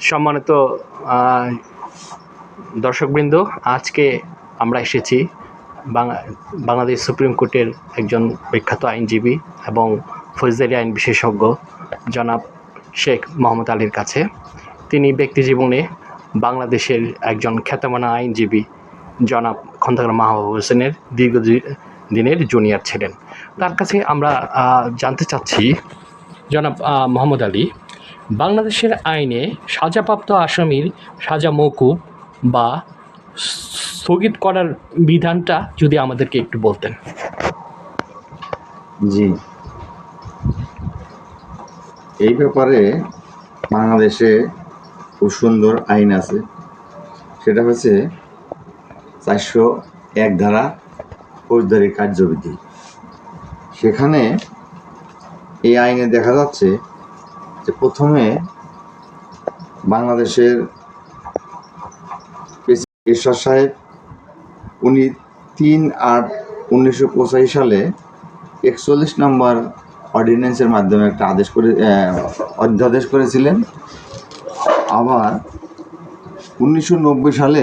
সম্মানিত দর্শকবৃন্দ, আজকে আমরা এসেছি বাংলা- বাংলাদেশ সুপ্রিম কোর্টের একজন বিখ্যাত আইনজীবী এবং ফৌজদারি আইন বিশেষজ্ঞ জনাব শেখ মোহাম্মদ আলীর কাছে। তিনি ব্যক্তিজীবনে বাংলাদেশের একজন খ্যাতমানা আইনজীবী জনাব খন্দকার মাহবুব হোসেনের দীর্ঘ দিনের জুনিয়র ছিলেন। তার কাছে আমরা জানতে চাচ্ছি জনাব মোহাম্মদ আলী বাংলাদেশের আইনে সাজাপ্রাপ্ত আসামির সাজা মৌকুব বা স্থগিত করার বিধানটা যদি আমাদেরকে একটু বলতেন। জি। এই ব্যাপারে বাংলাদেশে খুব সুন্দর আইন আছে। সেটা হচ্ছে চারশো এক ধারা ফৌজদারি কার্যবিধি। সেখানে এই আইনে দেখা যাচ্ছে যে প্রথমে বাংলাদেশের ঈশ্বর সাহেব, উনি তিন আট উনিশশো পঁচাশি সালে একচল্লিশ নম্বর অর্ডিন্যান্সের মাধ্যমে একটা আদেশ করে অধ্যাদেশ করেছিলেন। আবার উনিশশো নব্বই সালে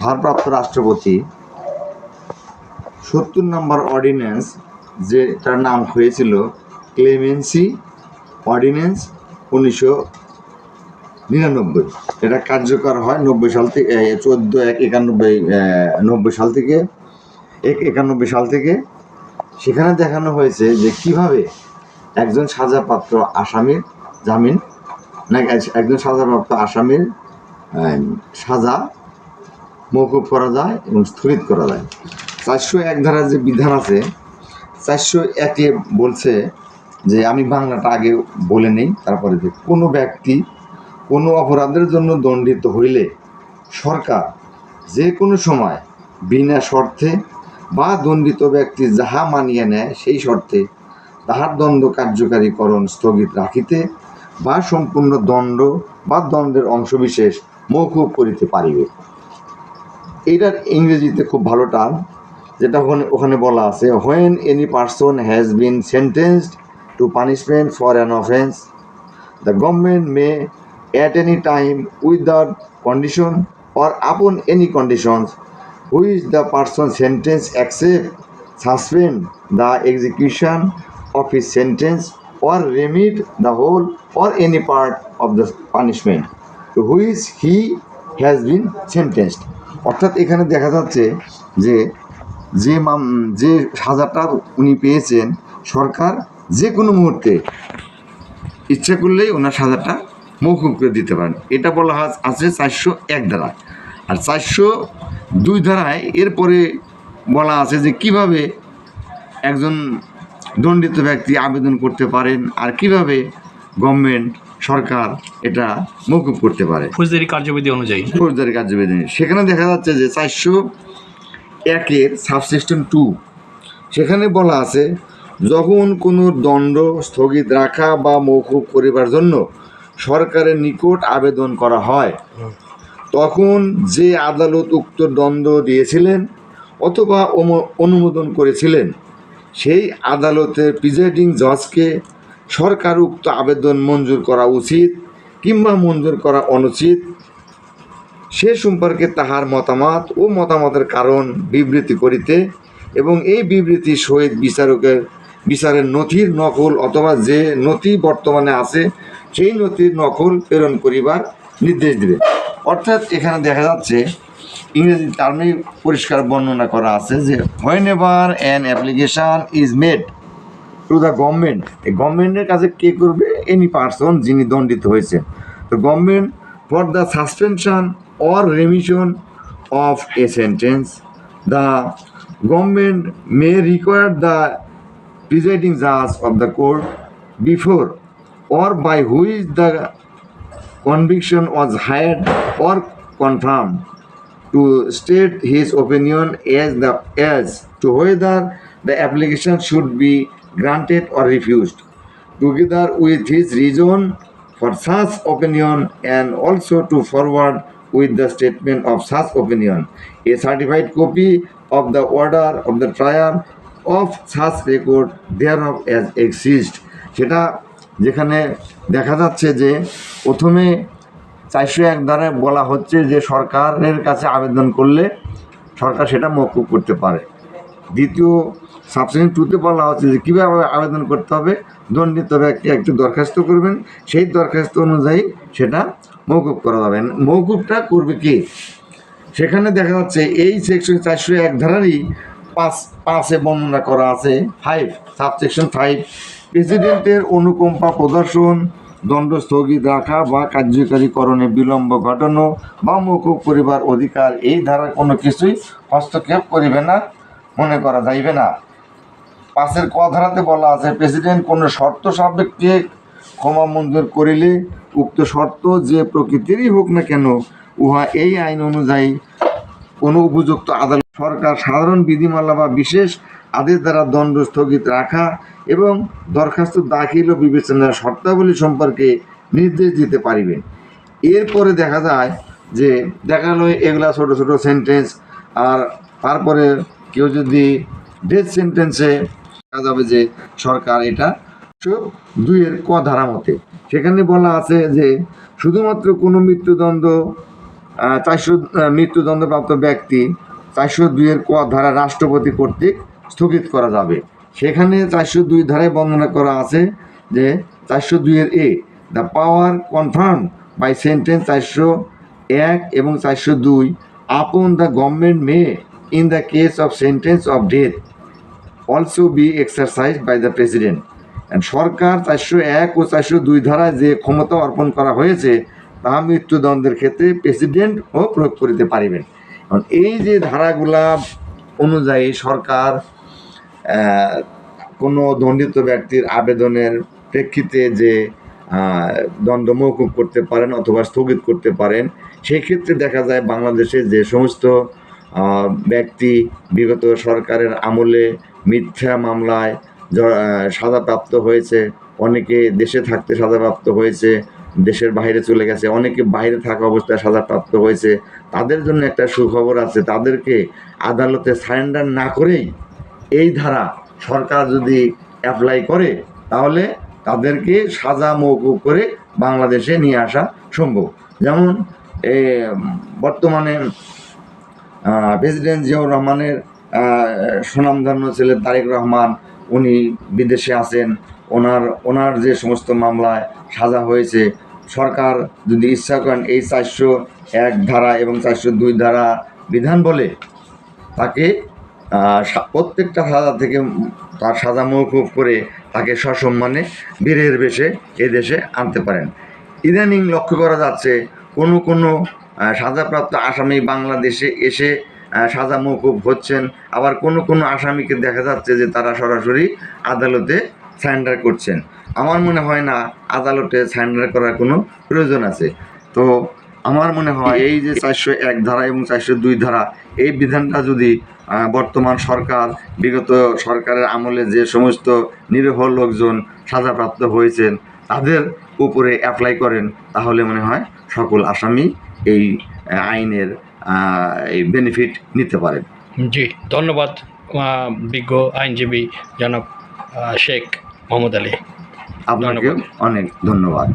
ভারপ্রাপ্ত রাষ্ট্রপতি সত্তর নম্বর অর্ডিন্যান্স যেটার নাম হয়েছিল ক্লেমেন্সি অর্ডিন্যান্স উনিশশো নিরানব্বই। এটা কার্যকর হয় নব্বই সাল থেকে চোদ্দ এক একানব্বই নব্বই সাল থেকে, এক একানব্বই সাল থেকে। সেখানে দেখানো হয়েছে যে কীভাবে একজন সাজাপ্রাপ্ত আসামির জামিন, না একজন সাজাপ্রাপ্ত আসামির সাজা মৌকুব করা যায় এবং স্থগিত করা যায়। চারশো এক ধারার যে বিধান আছে, চারশো একে বলছে যে আমি বাংলাটা আগে বলে নেই, তারপরে যে কোনো ব্যক্তি কোনো অপরাধের জন্য দণ্ডিত হইলে সরকার যে কোনো সময় বিনা শর্তে বা দণ্ডিত ব্যক্তি যাহা মানিয়ে নেয় সেই শর্তে তাহার দণ্ড কার্যকারীকরণ স্থগিত রাখিতে বা সম্পূর্ণ দণ্ড বা দণ্ডের অংশবিশেষ মৌকুব করিতে পারিবে। এইটার ইংরেজিতে খুব ভালো টার্ম যেটা ওখানে ওখানে বলা আছে when any person has been sentenced to punishment for an offence The government may at any time without condition or upon any conditions which the person sentenced accept, suspend the execution of his sentence or remit the whole or any part of the punishment to which he has been sentenced অর্থাৎ এখানে দেখা যাচ্ছে যে যে যে সাজাটা উনি পেয়েছেন সরকার যে কোনো মুহূর্তে। ইচ্ছে করলেই ওনার সাজাটা মৌকুব করে দিতে পারেন। এটা বলা হয় আছে চারশো এক ধারায় আর চারশো দুই ধারায় এরপরে বলা আছে যে কীভাবে একজন দণ্ডিত ব্যক্তি আবেদন করতে পারেন আর কীভাবে গভর্নমেন্ট সরকার এটা মৌকুব করতে পারে। ফৌজদারি কার্যবিধি অনুযায়ী। ফৌজদারি কার্যবিধি সেখানে দেখা যাচ্ছে যে চারশো একের সাবসিস্টেম টু সেখানে বলা আছে যখন কোনো দণ্ড স্থগিত রাখা বা মৌকুব করিবার জন্য সরকারের নিকট আবেদন করা হয়, তখন যে আদালত উক্ত দণ্ড দিয়েছিলেন অথবা অনুমোদন করেছিলেন, সেই আদালতের প্রিজাইডিং জজকে সরকার উক্ত আবেদন মঞ্জুর করা উচিত কিংবা মঞ্জুর করা অনুচিত, সে সম্পর্কে তাহার মতামত ও মতামতের কারণ বিবৃতি করিতে এবং এই বিবৃতি সহিত বিচারকের বিচারের নথির নকল অথবা যে নথি বর্তমানে আছে, সেই নথির নকল প্রেরণ করিবার নির্দেশ দিবে। অর্থাৎ এখানে দেখা যাচ্ছে, ইংরেজি টার্মে পরিষ্কার বর্ণনা করা আছে যে whenever an application is made to the government এই গভর্নমেন্টের কাছে কে করবে? এনি পার্সন যিনি দণ্ডিত হয়েছেন। তো government for the suspension or remission of a sentence the government may require the presiding judge of the court before or by which the conviction was hired or confirmed to state his opinion as the as to whether the application should be granted or refused. Together with his reason for such opinion and also to forward with the statement of such opinion a certified copy of the order of the trial of record thereof as exist সেটা যেখানে দেখা যাচ্ছে যে প্রথমে চারশো এক দ্বারা বলা হচ্ছে যে সরকারের কাছে আবেদন করলে সরকার সেটা মকুব করতে পারে। দ্বিতীয় সাবসেশন টুতে বলা হচ্ছে যে কীভাবে আবেদন করতে হবে, দণ্ডিত ব্যক্তি একটি দরখাস্ত করবেন, সেই দরখাস্ত অনুযায়ী সেটা মৌকুব করা যাবে। মৌকুবটা করবে কি? সেখানে দেখা যাচ্ছে এই সেকশন চারশো এক ধারারই পাঁচ, পাঁচে বর্ণনা করা আছে। ফাইভ সাবসেকশন ফাইভ প্রেসিডেন্টের অনুকম্পা প্রদর্শন, দণ্ড স্থগিত রাখা বা কার্যকারীকরণে বিলম্ব ঘটানো বা মৌকুব করিবার অধিকার, এই ধারার কোনো কিছুই হস্তক্ষেপ করিবে না, মনে করা যাইবে না। পাশের ক ধারাতে বলা আছে, প্রেসিডেন্ট কোনো শর্ত সাপেক্ষে ক্ষমা মঞ্জুর করিলে উক্ত শর্ত যে প্রকৃতিরই হোক না কেন, উহা এই আইন অনুযায়ী কোনো উপযুক্ত আদালত সরকার সাধারণ বিধিমালা বা বিশেষ আদেশ দ্বারা দণ্ড স্থগিত রাখা এবং দরখাস্ত দাখিল ও বিবেচনার শর্তাবলী সম্পর্কে নির্দেশ দিতে পারিবেন এরপরে দেখা যায় যে দেখা গেলো এগুলা ছোট ছোট সেন্টেন্স আর তারপরে কেউ যদি ডেথ সেন্টেন্সে দেখা যাবে যে সরকার এটা দুইয়ের ক ধারা মতে। সেখানে বলা আছে যে শুধুমাত্র কোনো মৃত্যুদণ্ড চারশো মৃত্যুদণ্ডপ্রাপ্ত ব্যক্তি চারশো দুইয়ের ক ধারা রাষ্ট্রপতি কর্তৃক স্থগিত করা যাবে। সেখানে চারশো দুই ধারায় বর্ণনা করা আছে যে চারশো দুইয়ের এ, the power confirm by sentence চারশো এক এবং চারশো দুই upon the government may in the case of sentence of death also be exercise by the president. সরকার চারশো এক ও চারশো দুই ধারায় যে ক্ষমতা অর্পণ করা হয়েছে, তা মৃত্যুদণ্ডের ক্ষেত্রে প্রেসিডেন্টও প্রয়োগ করিতে পারিবেন। এই যে ধারাগুলা অনুযায়ী সরকার কোনো দণ্ডিত ব্যক্তির আবেদনের প্রেক্ষিতে যে দণ্ড মৌকুব করতে পারেন অথবা স্থগিত করতে পারেন সেই ক্ষেত্রে দেখা যায় বাংলাদেশে যে সমস্ত ব্যক্তি বিগত সরকারের আমলে মিথ্যা মামলায় সাজাপ্রাপ্ত হয়েছে, অনেকে দেশে থাকতে সাজাপ্রাপ্ত হয়েছে দেশের বাইরে চলে গেছে অনেকে বাইরে থাকা অবস্থায় সাজাপ্রাপ্ত হয়েছে তাদের জন্য একটা সুখবর আছে তাদেরকে আদালতে সারেন্ডার না করেই এই ধারা সরকার যদি অ্যাপ্লাই করে তাহলে তাদেরকে সাজা মৌকুব করে বাংলাদেশে নিয়ে আসা সম্ভব। যেমন এ, বর্তমানে প্রেসিডেন্ট জিয়াউর রহমানের সুনামধন্য ছেলে তারেক রহমান উনি বিদেশে আছেন ওনার ওনার যে সমস্ত মামলায় সাজা হয়েছে। সরকার যদি ইচ্ছা করেন এই চারশো এক ধারা এবং চারশো দুই ধারা বিধান বলে তাকে প্রত্যেকটা সাজা থেকে তার সাজা মৌকুব করে তাকে সসম্মানে বীরের বেশে এদেশে আনতে পারেন। ইদানিং লক্ষ্য করা যাচ্ছে কোনো কোনো সাজাপ্রাপ্ত আসামি বাংলাদেশে এসে সাজা মৌকুব হচ্ছেন। আবার কোনো কোনো আসামিকে দেখা যাচ্ছে যে তারা সরাসরি আদালতে সারেন্ডার করছেন। আমার মনে হয় না আদালতে সারেন্ডার করার কোনো প্রয়োজন আছে। তো আমার মনে হয় এই যে চারশো এক ধারা এবং চারশো দুই ধারা, এই বিধানটা যদি বর্তমান সরকার, বিগত সরকারের আমলে যে সমস্ত নিরীহ লোকজন সাজাপ্রাপ্ত হয়েছেন, তাদের উপরে অ্যাপ্লাই করেন, তাহলে মনে হয় সকল আসামি এই আইনের এই বেনিফিট নিতে পারেন। জি, ধন্যবাদ বিজ্ঞ আইনজীবী জনাব শেখ। মোহাম্মদ আলী। আপনাকে অনেক ধন্যবাদ।